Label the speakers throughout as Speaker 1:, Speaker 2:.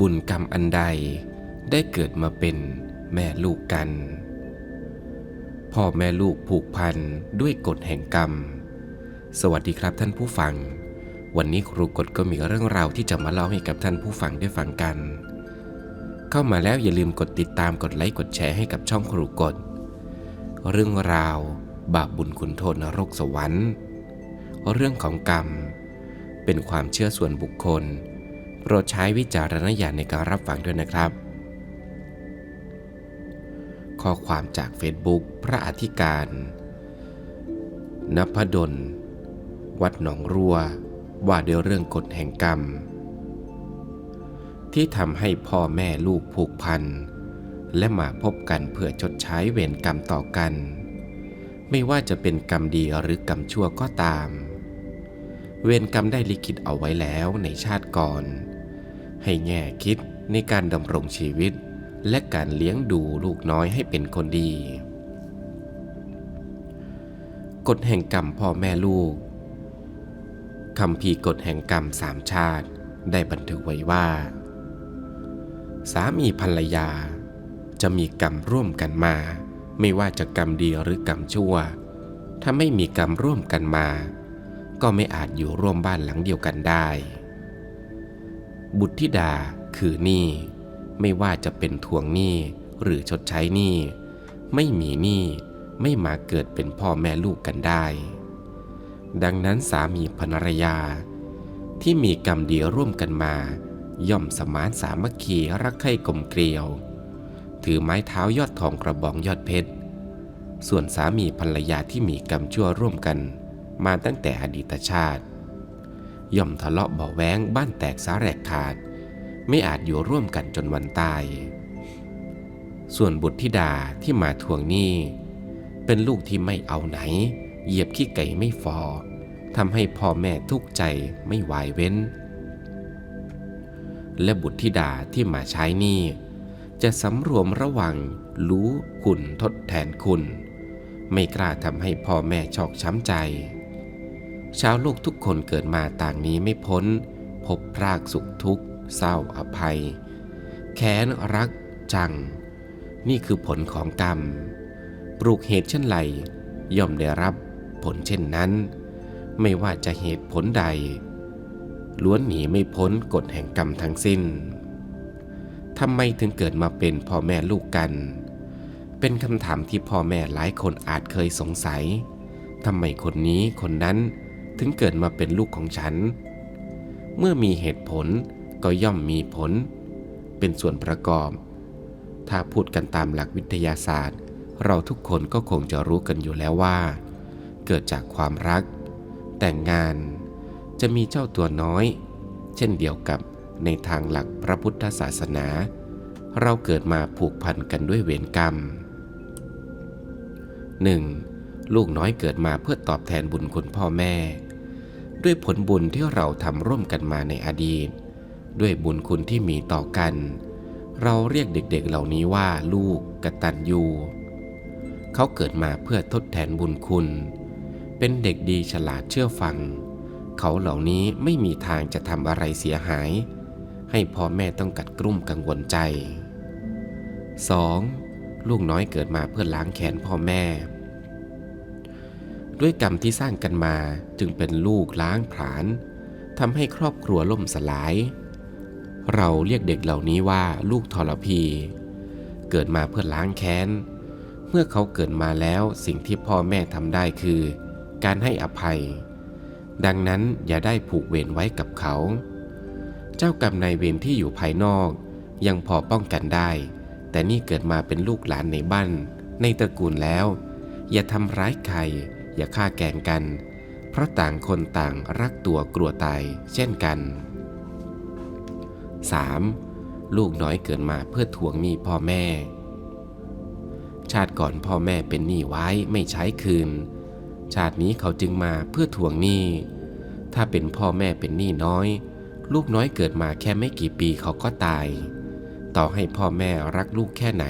Speaker 1: บุญกรรมอันใดได้เกิดมาเป็นแม่ลูกกัน พ่อแม่ลูกผูกพันด้วยกฎแห่งกรรม สวัสดีครับท่านผู้ฟัง วันนี้ครูกฎก็มีเรื่องราวที่จะมาเล่าให้กับท่านผู้ฟังได้ฟังกัน เข้ามาแล้วอย่าลืมกดติดตามกดไลค์กดแชร์ให้กับช่องครูกฎเรื่องราว บาปบุญคุณโทษนรกสวรรค์ เรื่องของกรรม เป็นความเชื่อส่วนบุคคล โปรดใช้วิจารณญาณในการรับฟังด้วยนะครับ ข้อความจากเฟซบุ๊กพระอธิการนพดล วัดหนองรัว ว่าด้วยเรื่องกฎแห่งกรรม ที่ทำให้พ่อแม่ลูกผูกพัน และมาพบกันเพื่อชดใช้เวรกรรมต่อกัน ไม่ว่าจะเป็นกรรมดีหรือกรรมชั่วก็ตาม เวรกรรมได้ลิขิตเอาไว้แล้วในชาติก่อน ให้แง่คิดในการดำรงชีวิต และการเลี้ยงดูลูกน้อยให้เป็นคนดี กฎแห่งกรรมพ่อแม่ลูกคำพีกฎแห่งกรรมสามชาติได้บันทึกไว้ว่า สามีภรรยา จะมีกรรมร่วมกันมา ไม่ว่าจะกรรมดีหรือกรรมชั่ว ถ้าไม่มีกรรมร่วมกันมา ก็ไม่อาจอยู่ร่วมบ้านหลังเดียวกันได้ บุตรธิดาคือหนี้ไม่ว่าจะเป็นทวงหนี้หรือชดใช้หนี้ไม่มีหนี้ไม่มาเกิดเป็นพ่อแม่ลูกกันได้ ดังนั้นสามีภรรยา ที่มีกรรมดีร่วมกันมา ย่อมสมานสามัคคีรักใคร่กลมเกลียว ถือไม้เท้ายอดทองกระบองยอดเพชร ส่วนสามีภรรยาที่มีกรรมชั่วร่วมกัน มาตั้งแต่อดีตชาติ ย่อมทะเลาะเบาแว้งบ้านแตกสาแหรกขาด ไม่อาจอยู่ร่วมกันจนวันตาย ส่วนบุตรธิดาที่มาทวงหนี้เป็นลูกที่ไม่เอาไหน เหยียบขี้ไก่ไม่ฟอทำให้พ่อแม่ทุกข์ใจไม่ไหวเว้น และบุตรธิดาที่มาใช้หนี้จะสำรวมระวังรู้คุณทดแทนคุณ ไม่กล้าทำให้พ่อแม่ชอกช้ำใจ ชาวโลกทุกคนเกิดมาต่างนี้ไม่พ้น พบพรากสุขทุกข์ เศร้าอภัย แค้นรัก จัง นี่คือผลของกรรม ปลูกเหตุเช่นไรย่อมได้รับผลเช่นนั้น ไม่ว่าจะเหตุผลใด ล้วนหนีไม่พ้นกฎแห่งกรรมทั้งสิ้นทำไมถึงเกิดมาเป็นพ่อแม่ลูกกัน เป็นคำถามที่พ่อแม่หลายคนอาจเคยสงสัยทำไมคนนี้คนนั้น ถึงเกิดมาเป็นลูกของฉัน เมื่อมีเหตุผลก็ย่อมมีผล เป็นส่วนประกอบ ถ้าพูดกันตามหลักวิทยาศาสตร์ เราทุกคนก็คงจะรู้กันอยู่แล้วว่า เกิดจากความรัก แต่งงานจะมีเจ้าตัวน้อย เช่นเดียวกับในทางหลักพระพุทธศาสนา เราเกิดมาผูกพันกันด้วยเวรกรรม 1. ลูกน้อยเกิดมาเพื่อตอบแทนบุญคุณพ่อแม่ ด้วยผลบุญที่เราทำร่วมกันมาในอดีต ด้วยบุญคุณที่มีต่อกัน เราเรียกเด็กๆเหล่านี้ว่าลูกกตัญญูเขาเกิดมาเพื่อทดแทนบุญคุณ เป็นเด็กดีฉลาดเชื่อฟัง เขาเหล่านี้ไม่มีทางจะทำอะไรเสียหาย ให้พ่อแม่ต้องกัดกรุ่มกังวลใจ 2. ลูกน้อยเกิดมาเพื่อล้างแค้นพ่อแม่ ด้วยกรรมที่สร้างกันมาจึงเป็นลูกล้างผลาญทำให้ครอบครัวล่มสลาย เราเรียกเด็กเหล่านี้ว่าลูกทรพี เกิดมาเพื่อล้างแค้น เมื่อเขาเกิดมาแล้วสิ่งที่พ่อแม่ทำได้คือ การให้อภัย ดังนั้นอย่าได้ผูกเวรไว้กับเขา เจ้ากรรมนายเวรที่อยู่ภายนอกยังพอป้องกันได้ แต่นี่เกิดมาเป็นลูกหลานในบ้าน ในตระกูลแล้ว อย่าทำร้ายใคร อย่าฆ่าแกงกัน เพราะต่างคนต่างรักตัวกลัวตายเช่นกัน 3. ลูกน้อยเกิดมาเพื่อทวงหนี้พ่อแม่ ชาติก่อนพ่อแม่เป็นหนี้ไว้ไม่ใช้คืน ชาตินี้เขาจึงมาเพื่อทวงหนี้ ถ้าเป็นพ่อแม่เป็นหนี้น้อย ลูกน้อยเกิดมาแค่ไม่กี่ปีเขาก็ตาย ต่อให้พ่อแม่รักลูกแค่ไหน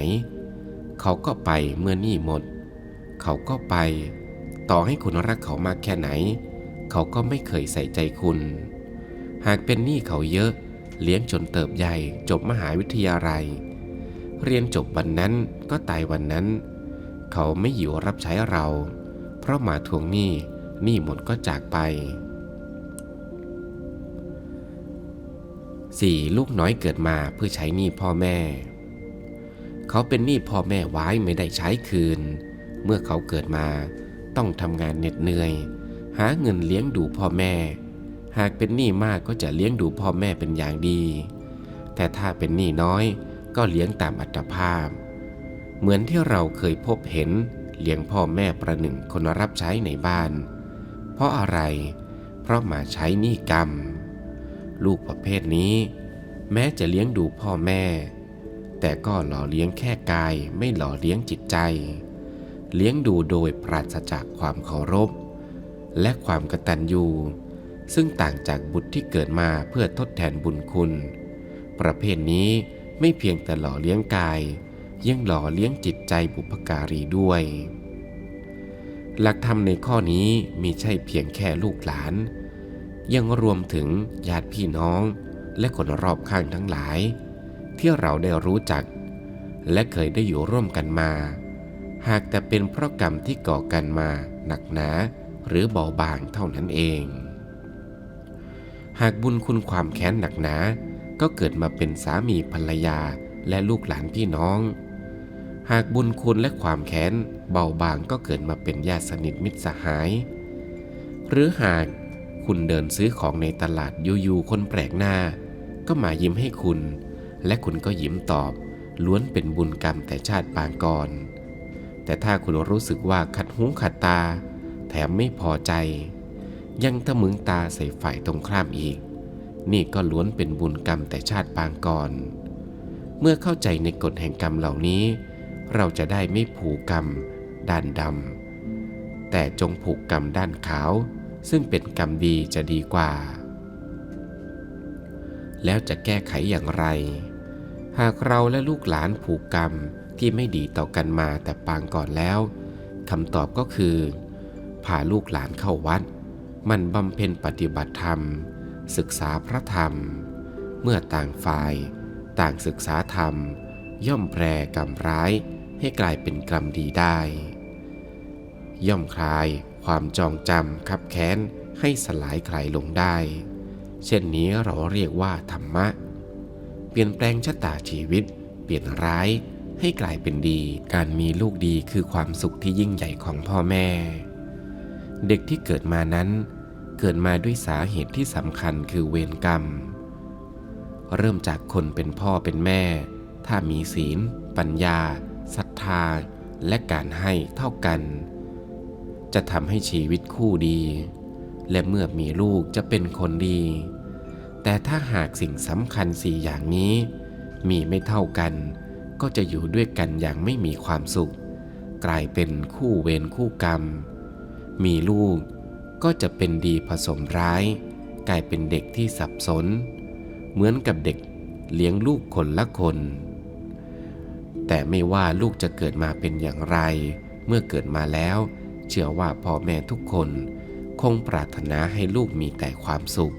Speaker 1: เขาก็ไปเมื่อหนี้หมด เขาก็ไป ต่อให้คุณรักเขามากแค่ไหน เขาก็ไม่เคยใส่ใจคุณ หากเป็นหนี้เขาเยอะ เลี้ยงจนเติบใหญ่จบมหาวิทยาลัย เรียนจบวันนั้นก็ตายวันนั้น เขาไม่อยู่รับใช้เรา เพราะมาทวงหนี้หนี้หมดก็จากไปสี่ลูกน้อยเกิดมาเพื่อใช้หนี้พ่อแม่ เขาเป็นหนี้พ่อแม่ไว้ไม่ได้ใช้คืน เมื่อเขาเกิดมา ต้องทำงานเหน็ดเหนื่อย หาเงินเลี้ยงดูพ่อแม่ หากเป็นหนี้มากก็จะเลี้ยงดูพ่อแม่เป็นอย่างดี แต่ถ้าเป็นหนี้น้อยก็เลี้ยงตามอัตภาพ เหมือนที่เราเคยพบเห็นเลี้ยงพ่อแม่ประหนึ่งคนรับใช้ในบ้าน เพราะอะไร เพราะมาใช้หนี้กรรม ลูกประเภทนี้ แม้จะเลี้ยงดูพ่อแม่ แต่ก็หล่อเลี้ยงแค่กายไม่หล่อเลี้ยงจิตใจ เลี้ยงดูโดยปราศจากความเคารพ และความกตัญญูซึ่งต่างจากบุตรที่เกิดมาเพื่อทดแทนบุญคุณ ประเภทนี้ไม่เพียงแต่หล่อเลี้ยงกาย ยังหล่อเลี้ยงจิตใจบุพการีด้วย หลักธรรมในข้อนี้มีใช่เพียงแค่ลูกหลาน ยังรวมถึงญาติพี่น้อง และคนรอบข้างทั้งหลาย ที่เราได้รู้จัก และเคยได้อยู่ร่วมกันมา หากแต่เป็นเพราะกรรมที่ก่อกันมาหนักหนาหรือเบาบางเท่านั้นเอง หากบุญคุณความแค้นหนักหนา ก็เกิดมาเป็นสามีภรรยาและลูกหลานพี่น้อง หากบุญคุณและความแค้นเบาบางก็เกิดมาเป็นญาติสนิทมิตรสหาย หรือหากคุณเดินซื้อของในตลาดอยู่ๆคนแปลกหน้า ก็มายิ้มให้คุณ และคุณก็ยิ้มตอบ ล้วนเป็นบุญกรรมแต่ชาติปางก่อน แต่ถ้าคุณรู้สึกว่าขัดหูขัดตา แถมไม่พอใจ ยังทะมึงตาใส่ฝ่ายตรงข้ามอีก นี่ก็ล้วนเป็นบุญกรรมแต่ชาติปางก่อน เมื่อเข้าใจในกฎแห่งกรรมเหล่านี้ เราจะได้ไม่ผูกกรรม ด้านดำแต่จงผูกกรรมด้านขาว ซึ่งเป็นกรรมดีจะดีกว่า แล้วจะแก้ไขอย่างไร หากเราและลูกหลานผูกกรรม ที่ไม่ดีต่อกันมาแต่ปางก่อนแล้วคำตอบก็คือ พาลูกหลานเข้าวัด มันบำเพ็ญปฏิบัติธรรม ศึกษาพระธรรม เมื่อต่างฝ่าย ต่างศึกษาธรรม ย่อมแปรกรรมร้ายให้กลายเป็นกรรมดีได้ ย่อมคลายความจองจำคับแค้นให้สลายคลายลงได้ เช่นนี้เราเรียกว่าธรรมะ เปลี่ยนแปลงชะตาชีวิต เปลี่ยนร้าย ให้กลายเป็นดี การมีลูกดีคือความสุขที่ยิ่งใหญ่ของพ่อแม่ เด็กที่เกิดมานั้น เกิดมาด้วยสาเหตุที่สำคัญคือเวรกรรม เริ่มจากคนเป็นพ่อเป็นแม่ ถ้ามีศีล ปัญญาศรัทธา และการให้เท่ากัน จะทำให้ชีวิตคู่ดี และเมื่อมีลูกจะเป็นคนดี แต่ถ้าหากสิ่งสำคัญสี่อย่างนี้ มีไม่เท่ากัน ก็จะอยู่ด้วยกันอย่างไม่มีความสุข กลายเป็นคู่เวรคู่กรรม มีลูกก็จะเป็นดีผสมร้าย กลายเป็นเด็กที่สับสน เหมือนกับเด็กเลี้ยงลูกคนละคน แต่ไม่ว่าลูกจะเกิดมาเป็นอย่างไร เมื่อเกิดมาแล้ว เชื่อว่าพ่อแม่ทุกคน คงปรารถนาให้ลูกมีแต่ความสุข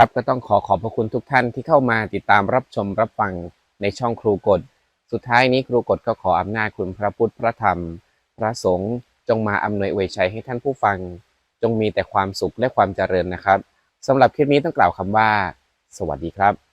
Speaker 2: ครับก็ต้องขอขอบพระคุณทุกท่านที่เข้ามาติดตามรับชมรับฟังในช่องครูกฎสุดท้ายนี้ครูกฎก็ขออำนาจคุณพระพุทธพระธรรม พระสงฆ์จงมาอำนวยอวยชัยให้ท่านผู้ฟัง จงมีแต่ความสุขและความเจริญนะครับสำหรับคลิปนี้ต้องกล่าวคำว่า สวัสดีครับ